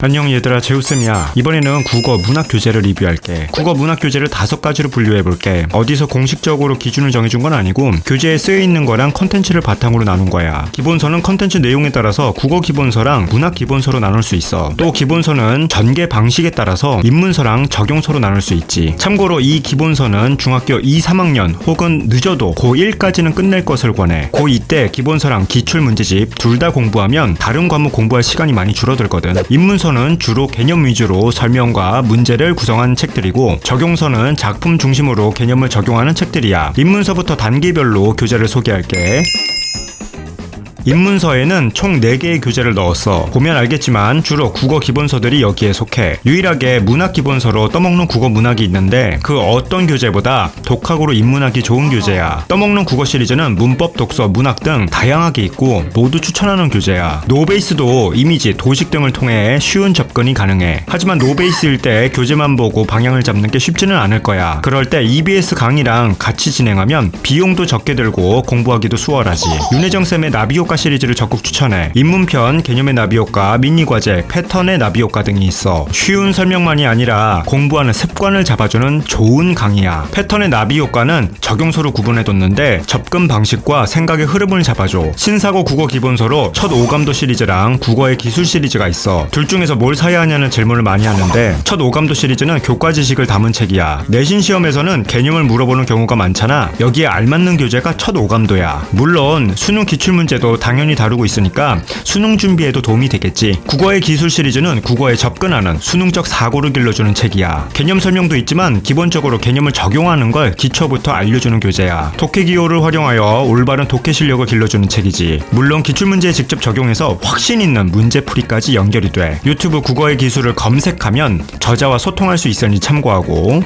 안녕 얘들아 제우쌤이야. 이번에는 국어 문학 교재를 리뷰할게. 국어 문학 교재를 다섯 가지로 분류해볼게. 어디서 공식적으로 기준을 정해준 건 아니고 교재에 쓰여있는 거랑 컨텐츠를 바탕으로 나눈 거야. 기본서는 컨텐츠 내용에 따라서 국어 기본서랑 문학 기본서로 나눌 수 있어. 또 기본서는 전개 방식에 따라서 입문서랑 적용서로 나눌 수 있지. 참고로 이 기본서는 중학교 2, 3학년 혹은 늦어도 고1까지는 끝낼 것을 권해. 고2 때 기본서랑 기출문제집 둘 다 공부하면 다른 과목 공부할 시간이 많이 줄어들거든. 입문서 는 주로 개념 위주로 설명과 문제를 구성한 책들이고 적용서는 작품 중심으로 개념을 적용하는 책들이야. 입문서부터 단계별로 교재를 소개할게 입문서에는 총 4개의 교재를 넣었어. 보면 알겠지만 주로 국어 기본서들이 여기에 속해. 유일하게 문학 기본서로 떠먹는 국어 문학이 있는데 그 어떤 교재보다 독학으로 입문하기 좋은 교재야. 떠먹는 국어 시리즈는 문법, 독서, 문학 등 다양하게 있고 모두 추천하는 교재야. 노베이스도 이미지, 도식 등을 통해 쉬운 접근이 가능해. 하지만 노베이스일 때 교재만 보고 방향을 잡는 게 쉽지는 않을 거야. 그럴 때 EBS 강의랑 같이 진행하면 비용도 적게 들고 공부하기도 수월하지. 윤혜정 쌤의 나비 효과 시리즈를 적극 추천해. 입문편, 개념의 나비 효과, 미니 과제, 패턴의 나비 효과 등이 있어. 쉬운 설명만이 아니라 공부하는 습관을 잡아주는 좋은 강의야. 패턴의 나비 효과는 적용서로 구분해뒀는데 접근 방식과 생각의 흐름을 잡아줘. 신사고 국어 기본서로 첫 오감도 시리즈랑 국어의 기술 시리즈가 있어. 둘 중에서 뭘 사야 하냐는 질문을 많이 하는데 첫 오감도 시리즈는 교과 지식을 담은 책이야. 내신 시험에서는 개념을 물어보는 경우가 많잖아. 여기에 알맞는 교재가 첫 오감도야. 물론 수능 기출 문제도 당연히 다루고 있으니까 수능 준비에도 도움이 되겠지. 국어의 기술 시리즈는 국어에 접근하는 수능적 사고를 길러주는 책이야. 개념 설명도 있지만 기본적으로 개념을 적용하는 걸 기초부터 알려주는 교재야. 독해 기호를 활용하여 올바른 독해 실력을 길러주는 책이지. 물론 기출 문제에 직접 적용해서 확신 있는 문제 풀이까지 연결이 돼. 유튜브 국어의 기술을 검색하면 저자와 소통할 수 있으니 참고하고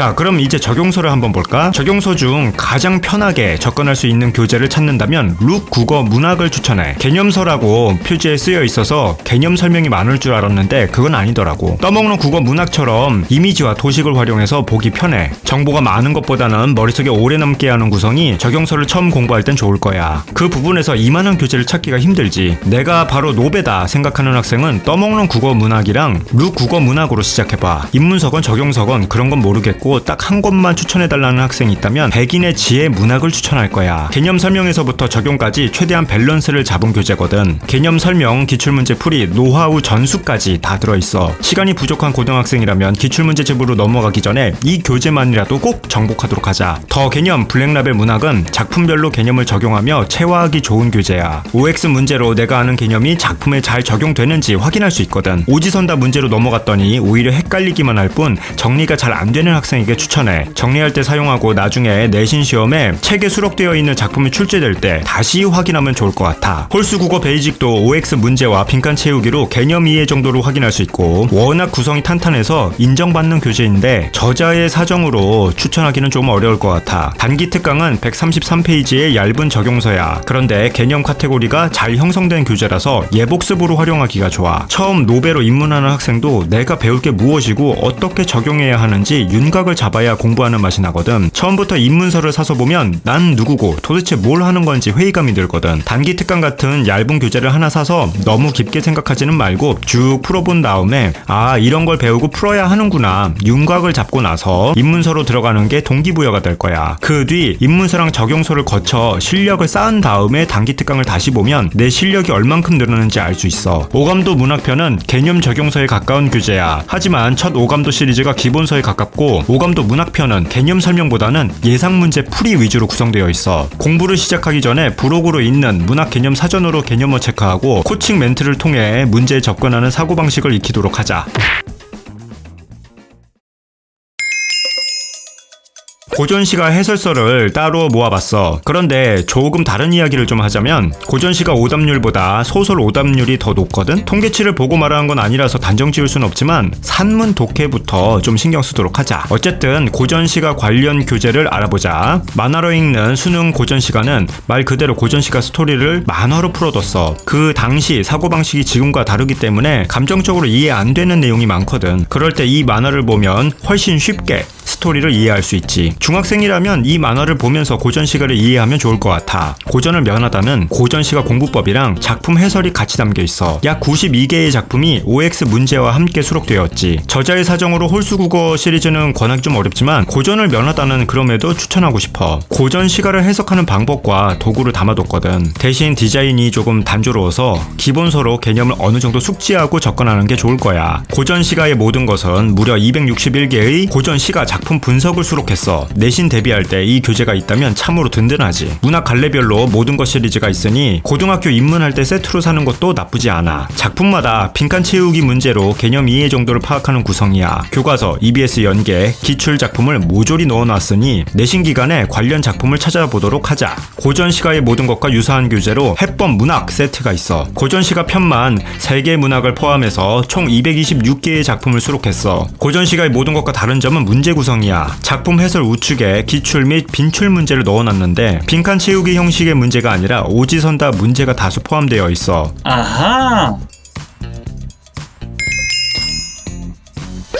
자, 그럼 이제 적용서를 한번 볼까? 적용서 중 가장 편하게 접근할 수 있는 교재를 찾는다면 룩 국어 문학을 추천해. 개념서라고 표지에 쓰여 있어서 개념 설명이 많을 줄 알았는데 그건 아니더라고. 떠먹는 국어 문학처럼 이미지와 도식을 활용해서 보기 편해. 정보가 많은 것보다는 머릿속에 오래 남게 하는 구성이 적용서를 처음 공부할 땐 좋을 거야. 그 부분에서 이만한 교재를 찾기가 힘들지. 내가 바로 노베다 생각하는 학생은 떠먹는 국어 문학이랑 룩 국어 문학으로 시작해봐. 입문서건 적용서건 그런 건 모르겠고 딱 한 권만 추천해달라는 학생이 있다면 백인의 지혜 문학을 추천할 거야. 개념 설명에서부터 적용까지 최대한 밸런스를 잡은 교재거든. 개념 설명, 기출문제 풀이, 노하우 전수까지 다 들어있어. 시간이 부족한 고등학생이라면 기출문제집으로 넘어가기 전에 이 교재만이라도 꼭 정복하도록 하자. 더 개념 블랙라벨 문학은 작품별로 개념을 적용하며 체화하기 좋은 교재야. OX 문제로 내가 아는 개념이 작품에 잘 적용되는지 확인할 수 있거든. 오지선다 문제로 넘어갔더니 오히려 헷갈리기만 할 뿐 정리가 잘 안 되는 학생 에게 추천해. 정리할 때 사용하고 나중에 내신 시험에 책에 수록되어 있는 작품이 출제될 때 다시 확인하면 좋을 것 같아. 홀수 국어 베이직도 OX 문제와 빈칸 채우기로 개념 이해 정도로 확인할 수 있고 워낙 구성이 탄탄해서 인정받는 교재인데 저자의 사정으로 추천하기는 좀 어려울 것 같아. 단기 특강은 133페이지의 얇은 적용서야. 그런데 개념 카테고리가 잘 형성된 교재라서 예복습으로 활용하기가 좋아. 처음 노베로 입문하는 학생도 내가 배울 게 무엇이고 어떻게 적용해야 하는지 윤곽 을 잡아야 공부하는 맛이 나거든. 처음부터 입문서를 사서 보면 난 누구고 도대체 뭘 하는 건지 회의감이 들거든. 단기 특강 같은 얇은 교재를 하나 사서 너무 깊게 생각하지는 말고 쭉 풀어본 다음에 아 이런 걸 배우고 풀어야 하는구나 윤곽을 잡고 나서 입문서로 들어가는 게 동기부여가 될 거야. 그 뒤 입문서랑 적용서를 거쳐 실력을 쌓은 다음에 단기 특강을 다시 보면 내 실력이 얼만큼 늘었는지 알 수 있어. 오감도 문학편은 개념 적용서에 가까운 교재야. 하지만 첫 오감도 시리즈가 기본서에 가깝고 오감도 문학편은 개념 설명보다는 예상 문제 풀이 위주로 구성되어 있어. 공부를 시작하기 전에 브로그로 있는 문학 개념 사전으로 개념을 체크하고 코칭 멘트를 통해 문제에 접근하는 사고방식을 익히도록 하자. 고전시가 해설서를 따로 모아봤어. 그런데 조금 다른 이야기를 좀 하자면 고전시가 오답률보다 소설 오답률이 더 높거든. 통계치를 보고 말하는 건 아니라서 단정 지을 수는 없지만 산문 독해부터 좀 신경 쓰도록 하자. 어쨌든 고전시가 관련 교재를 알아보자. 만화로 읽는 수능 고전시가는 말 그대로 고전시가 스토리를 만화로 풀어뒀어. 그 당시 사고방식이 지금과 다르기 때문에 감정적으로 이해 안 되는 내용이 많거든. 그럴 때 이 만화를 보면 훨씬 쉽게 스토리를 이해할 수 있지. 중학생이라면 이 만화를 보면서 고전 시가를 이해하면 좋을 것 같아. 고전을 면하다는 고전 시가 공부법이랑 작품 해설이 같이 담겨 있어. 약 92개의 작품이 OX 문제와 함께 수록되었지. 저자의 사정으로 홀수 국어 시리즈는 권하기 좀 어렵지만 고전을 면하다는 그럼에도 추천하고 싶어. 고전 시가를 해석하는 방법과 도구를 담아뒀거든. 대신 디자인이 조금 단조로워서 기본서로 개념을 어느 정도 숙지하고 접근하는 게 좋을 거야. 고전 시가의 모든 것은 무려 261개의 고전 시가 작품 분석을 수록했어. 내신 대비할 때 이 교재가 있다면 참으로 든든하지. 문학 갈래별로 모든 것 시리즈가 있으니 고등학교 입문할 때 세트로 사는 것도 나쁘지 않아. 작품마다 빈칸 채우기 문제로 개념 이해 정도를 파악하는 구성이야. 교과서, EBS 연계, 기출 작품을 모조리 넣어놨으니 내신 기간에 관련 작품을 찾아보도록 하자. 고전 시가의 모든 것과 유사한 교재로 해법 문학 세트가 있어. 고전 시가 편만 3개 문학을 포함해서 총 226개의 작품을 수록했어. 고전 시가의 모든 것과 다른 점은 문제 구성이야. 작품 해설 우측에 기출 및 빈출 문제를 넣어놨는데 빈칸 채우기 형식의 문제가 아니라 오지선 다 문제가 다수 포함되어 있어. 아하.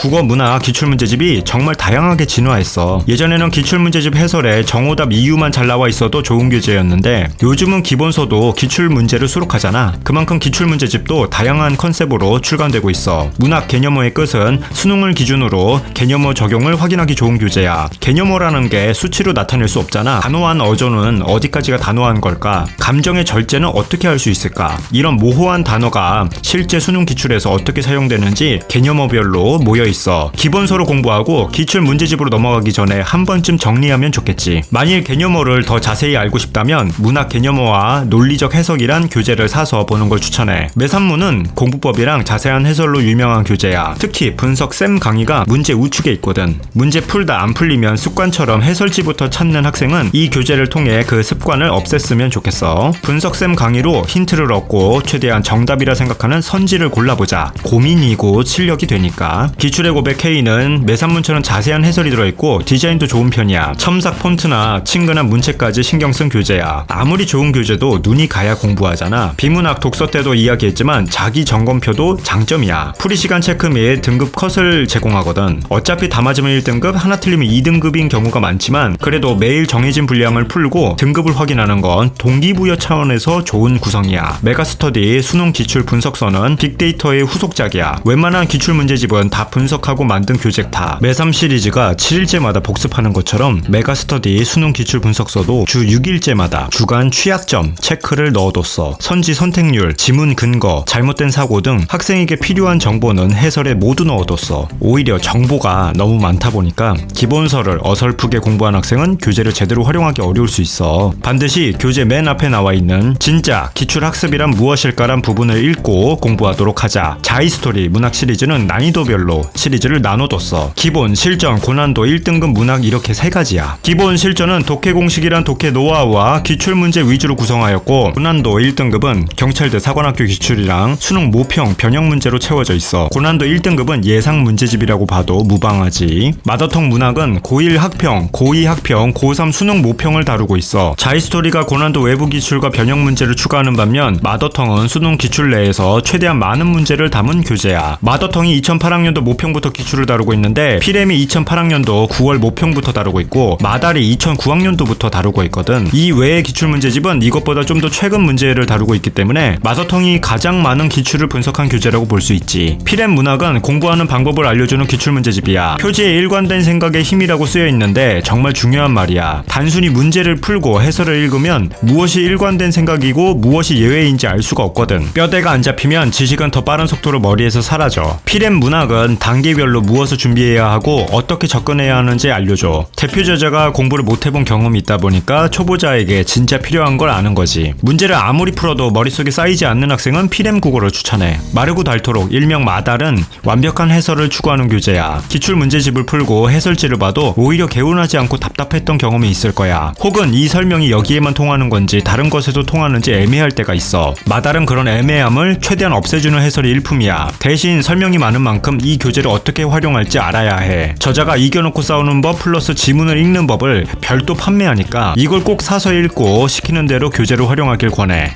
국어 문화 기출문제집이 정말 다양하게 진화했어. 예전에는 기출문제집 해설에 정오답 이유만 잘 나와 있어도 좋은 교재였는데 요즘은 기본서도 기출문제를 수록하잖아. 그만큼 기출문제집도 다양한 컨셉으로 출간되고 있어. 문학 개념어의 끝은 수능을 기준으로 개념어 적용을 확인하기 좋은 교재야. 개념어라는 게 수치로 나타낼 수 없잖아. 단호한 어조는 어디까지가 단호한 걸까? 감정의 절제는 어떻게 할 수 있을까? 이런 모호한 단어가 실제 수능 기출에서 어떻게 사용되는지 개념어별로 모여 있어. 기본서로 공부하고 기출 문제집으로 넘어가기 전에 한 번쯤 정리하면 좋겠지. 만일 개념어를 더 자세히 알고 싶다면 문학 개념어와 논리적 해석이란 교재를 사서 보는 걸 추천해. 매산문은 공부법이랑 자세한 해설로 유명한 교재야. 특히 분석 쌤 강의가 문제 우측에 있거든. 문제 풀다 안 풀리면 습관처럼 해설지부터 찾는 학생은 이 교재를 통해 그 습관을 없앴으면 좋겠어. 분석 쌤 강의로 힌트를 얻고 최대한 정답이라 생각하는 선지를 골라보자. 고민이고 실력이 되니까. 기출 의 고백 K는 매산문처럼 자세한 해설이 들어있고 디자인도 좋은 편이야. 첨삭 폰트나 친근한 문체까지 신경 쓴 교재야. 아무리 좋은 교재도 눈이 가야 공부하잖아. 비문학 독서 때도 이야기했지만 자기 점검표도 장점이야. 풀이 시간 체크 및 등급 컷을 제공하거든. 어차피 다 맞으면 1등급, 하나 틀리면 2등급인 경우가 많지만 그래도 매일 정해진 분량을 풀고 등급을 확인하는 건 동기부여 차원에서 좋은 구성이야. 메가스터디 수능 기출 분석서는 빅데이터의 후속작이야. 웬만한 기출 문제집은 다 분석 하고 만든 교재 다. 매삼 시리즈가 7일째마다 복습하는 것처럼 메가스터디 수능 기출 분석서도 주 6일째마다 주간 취약점 체크를 넣어뒀어. 선지 선택률, 지문 근거, 잘못된 사고 등 학생에게 필요한 정보는 해설에 모두 넣어뒀어. 오히려 정보가 너무 많다 보니까 기본서를 어설프게 공부한 학생은 교재를 제대로 활용하기 어려울 수 있어. 반드시 교재 맨 앞에 나와 있는 진짜 기출 학습이란 무엇일까란 부분을 읽고 공부하도록 하자. 자이스토리 문학 시리즈는 난이도별로 시리즈를 나눠뒀어. 기본, 실전, 고난도, 1등급 문학 이렇게 세 가지야. 기본 실전은 독해 공식이란 독해 노하우와 기출 문제 위주로 구성하였고 고난도 1등급은 경찰대 사관학교 기출이랑 수능 모평 변형 문제로 채워져 있어. 고난도 1등급은 예상 문제집이라고 봐도 무방하지. 마더텅 문학은 고1 학평, 고2 학평, 고3 수능 모평을 다루고 있어. 자이스토리가 고난도 외부 기출과 변형 문제를 추가하는 반면 마더텅은 수능 기출 내에서 최대한 많은 문제를 담은 교재야. 마더텅이 2008학년도 모평 부터 기출을 다루고 있는데 피렘이 2008학년도 9월 모평부터 다루고 있고 마달이 2009학년도부터 다루고 있거든. 이 외의 기출 문제집은 이것보다 좀 더 최근 문제를 다루고 있기 때문에 마더텅이 가장 많은 기출을 분석한 교재라고 볼 수 있지. 피렘 문학은 공부하는 방법을 알려주는 기출 문제집이야. 표지에 일관된 생각의 힘이라고 쓰여 있는데 정말 중요한 말이야. 단순히 문제를 풀고 해설을 읽으면 무엇이 일관된 생각이고 무엇이 예외인지 알 수가 없거든. 뼈대가 안 잡히면 지식은 더 빠른 속도로 머리에서 사라져. 피렘 문학은 단계별로 무엇을 준비해야 하고 어떻게 접근해야 하는지 알려줘. 대표 저자가 공부를 못 해본 경험이 있다 보니까 초보자에게 진짜 필요한 걸 아는 거지. 문제를 아무리 풀어도 머릿속에 쌓이지 않는 학생은 피렘 국어를 추천해. 마르고 닳도록 일명 마달은 완벽한 해설을 추구하는 교재야. 기출 문제집을 풀고 해설지를 봐도 오히려 개운하지 않고 답답했던 경험이 있을 거야. 혹은 이 설명이 여기에만 통하는 건지 다른 것에도 통하는지 애매할 때가 있어. 마달은 그런 애매함을 최대한 없애주는 해설이 일품이야. 대신 설명이 많은 만큼 이 교재 를 어떻게 활용할지 알아야 해. 저자가 이겨놓고 싸우는 법 플러스 지문을 읽는 법을 별도 판매하니까 이걸 꼭 사서 읽고 시키는 대로 교재로 활용하길 권해.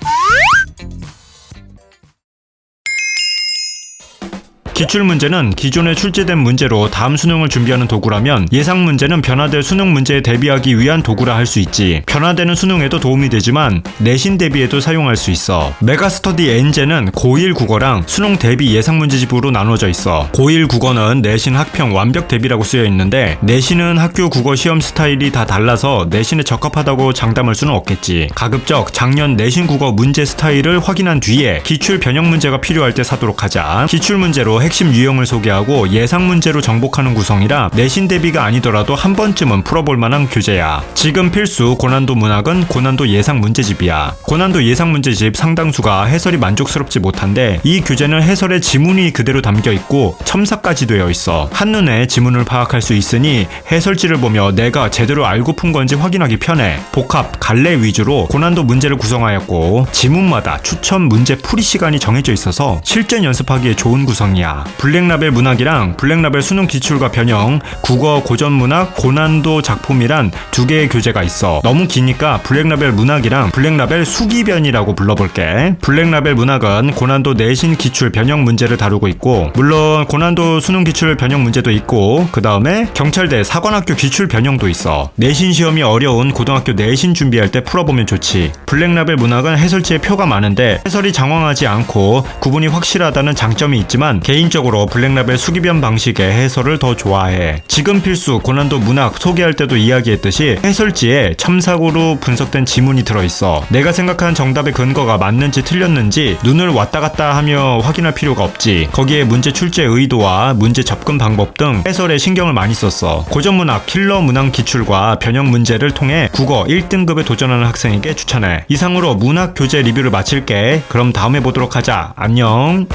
기출 문제는 기존에 출제된 문제로 다음 수능을 준비하는 도구라면 예상 문제는 변화될 수능 문제에 대비하기 위한 도구라 할 수 있지. 변화되는 수능에도 도움이 되지만 내신 대비에도 사용할 수 있어. 메가스터디 엔제는 고1 국어랑 수능 대비 예상 문제집으로 나눠져 있어. 고1 국어는 내신 학평 완벽 대비라고 쓰여 있는데 내신은 학교 국어 시험 스타일이 다 달라서 내신에 적합하다고 장담할 수는 없겠지. 가급적 작년 내신 국어 문제 스타일을 확인한 뒤에 기출 변형 문제가 필요할 때 사도록 하자. 기출 문제로 핵심 유형을 소개하고 예상 문제로 정복하는 구성이라 내신 대비가 아니더라도 한 번쯤은 풀어볼 만한 교재야. 지금 필수 고난도 문학은 고난도 예상 문제집이야. 고난도 예상 문제집 상당수가 해설이 만족스럽지 못한데 이 교재는 해설의 지문이 그대로 담겨 있고 첨삭까지 되어 있어. 한눈에 지문을 파악할 수 있으니 해설지를 보며 내가 제대로 알고 푼 건지 확인하기 편해. 복합, 갈래 위주로 고난도 문제를 구성하였고 지문마다 추천 문제 풀이 시간이 정해져 있어서 실전 연습하기에 좋은 구성이야. 블랙라벨 문학이랑 블랙라벨 수능 기출과 변형, 국어 고전 문학 고난도 작품이란 두 개의 교재가 있어. 너무 기니까 블랙라벨 문학이랑 블랙라벨 수기변이라고 불러볼게. 블랙라벨 문학은 고난도 내신 기출 변형 문제를 다루고 있고 물론 고난도 수능 기출 변형 문제도 있고 그 다음에 경찰대 사관학교 기출 변형도 있어. 내신 시험이 어려운 고등학교 내신 준비할 때 풀어보면 좋지. 블랙라벨 문학은 해설지에 표가 많은데 해설이 장황하지 않고 구분이 확실하다는 장점이 있지만 개인적으로 블랙라벨 수기변 방식의 해설을 더 좋아해. 지금 필수 고난도 문학 소개할 때도 이야기했듯이 해설지에 첨삭으로 분석된 지문이 들어있어. 내가 생각한 정답의 근거가 맞는지 틀렸는지 눈을 왔다 갔다 하며 확인할 필요가 없지. 거기에 문제 출제 의도와 문제 접근 방법 등 해설에 신경을 많이 썼어. 고전 문학, 킬러 문항 기출과 변형 문제를 통해 국어 1등급에 도전하는 학생에게 추천해. 이상으로 문학 교재 리뷰를 마칠게. 그럼 다음에 보도록 하자. 안녕.